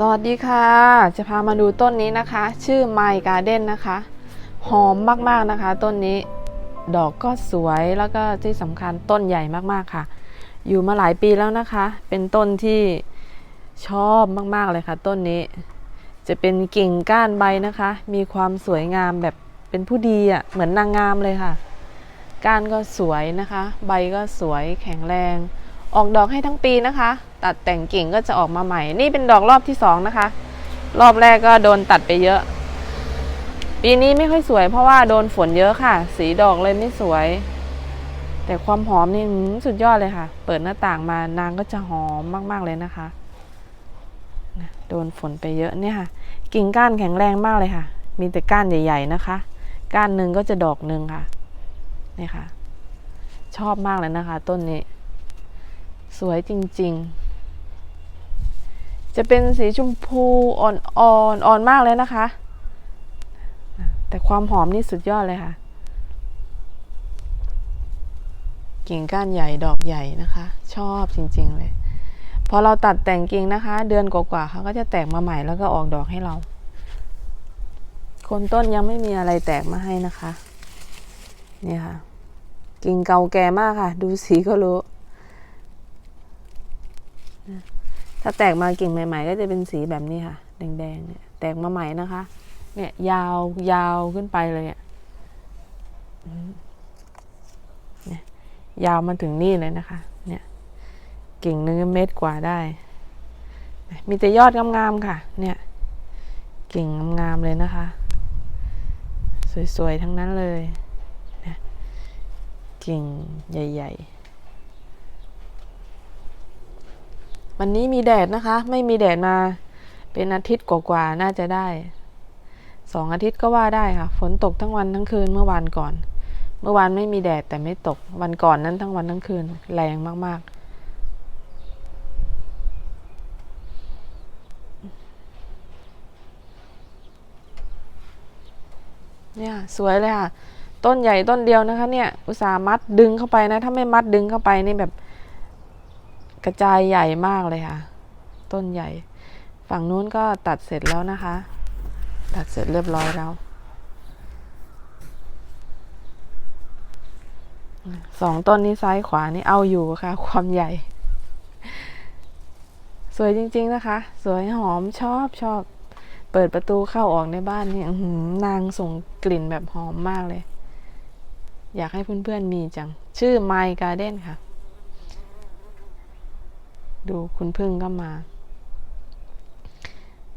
สวัสดีค่ะ จะพามาดูต้นนี้นะคะ ชื่อ My Garden นะคะ หอมมากๆนะคะ ต้นนี้ดอกก็สวยแล้วก็ที่สำคัญต้นใหญ่มากๆค่ะ อยู่มาหลายปีแล้วนะคะ เป็นต้นที่ชอบมากๆเลยค่ะ ต้นนี้ จะเป็นกิ่งก้านใบนะคะ มีความสวยงามแบบเป็นผู้ดีอะ่ะเหมือนนางงามเลยค่ะ ก้านก็สวยนะคะ ใบก็สวยแข็งแรง ออกดอกให้ทั้งปีนะคะ ตัดแต่งกิ่งก็จะออกมาใหม่ นี่เป็นดอกรอบที่สองนะคะ รอบแรกก็โดนตัดไปเยอะ ปีนี้ไม่ค่อยสวยเพราะว่าโดนฝนเยอะค่ะ สีดอกเลยไม่สวย แต่ความหอมนี่สุดยอดเลยค่ะ เปิดหน้าต่างมานางก็จะหอมมาก ๆเลยนะคะนะโดนฝนไปเยอะเนี่ยค่ะ กิ่งก้านแข็งแรงมากเลยค่ะ มีแต่ก้านใหญ่ ๆนะคะ ก้านหนึ่งก็จะดอกหนึ่งค่ะนี่ค่ะ ชอบมากเลยนะคะ ต้นนี้ สวยจริง ๆ จะเป็นสีชมพูอ่อนๆอนอ่อนมากเลยนะคะ แต่ความหอมนี่สุดยอดเลยค่ะ กิ่งก้านใหญ่ดอกใหญ่นะคะ ชอบจริง ๆ เลย พอเราตัดแต่งกิ่งนะคะ เดือนกว่าๆเขาก็จะแตกมาใหม่แล้วก็ออกดอกให้เราคนต้นยังไม่มีอะไรแตกมาให้นะคะ นี่ค่ะ กิ่งเก่าแก่มากค่ะ ดูสีก็รู้ ถ้าแตกมากิ่งใหม่ ๆ ก็จะเป็นสีแบบนี้ค่ะ แดงๆเนี่ยแตกมาใหม่นะคะ เนี่ยยาวยาวขึ้นไปเลยเนี่ยยาวมาถึงนี่เลยนะคะ เนี่ยกิ่งนึงเม็ดกว่าได้ มีแต่ยอดงามๆค่ะ เนี่ย กิ่งงามๆเลยนะคะ สวยๆทั้งนั้นเลยเนี่ยกิ่งใหญ่ ๆ วันนี้มีแดดนะคะ ไม่มีแดดมา เป็นอาทิตย์กว่าๆน่าจะได้สองอาทิตย์ก็ว่าได้ค่ะ ฝนตกทั้งวันทั้งคืนเมื่อวานก่อน เมื่อวานไม่มีแดดแต่ไม่ตก วันก่อนนั้นทั้งวันทั้งคืนแรงมากๆเนี่ยสวยเลยค่ะ ต้นใหญ่ต้นเดียวนะคะ เนี่ย อุตส่าห์มัดดึงเข้าไปนะ ถ้าไม่มัดดึงเข้าไปนี่แบบ กระจายใหญ่มากเลยค่ะ ต้นใหญ่ ฝั่งนู้นก็ตัดเสร็จแล้วนะคะ ตัดเสร็จเรียบร้อยแล้วสองต้นนี้ซ้ายขวานี่เอาอยู่ค่ะ ความใหญ่ สวยจริง ๆนะคะ สวยหอมชอบชอบ เปิดประตูเข้าออกในบ้านนี่นางส่งกลิ่นแบบหอมมากเลย อยากให้เพื่อนๆมีจัง ชื่อ My Garden ค่ะ ดูคุณพึ่งก็มา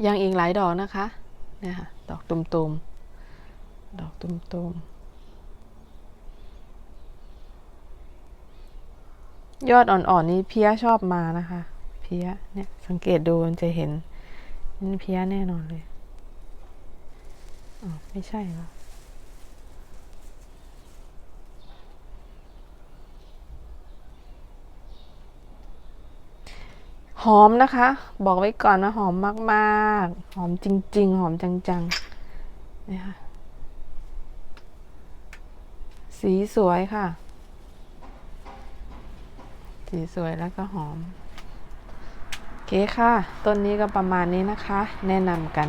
ยังอีกหลายดอกนะคะเนี่ยค่ะดอกตุมๆ ดอกตุมๆ ยอดอ่อนๆ นี้เพี้ยชอบมานะคะ เพี้ยเนี่ยสังเกตดูมันจะเห็นนี่เพี้ยแน่นอนเลย อ๋อ ไม่ใช่หรอ หอมนะคะ บอกไว้ก่อนนะหอมมากๆ หอมจริง ๆ หอมจังๆนะคะสีสวยค่ะ สีสวยแล้วก็หอม โอเคค่ะ ต้นนี้ก็ประมาณนี้นะคะ แนะนำกัน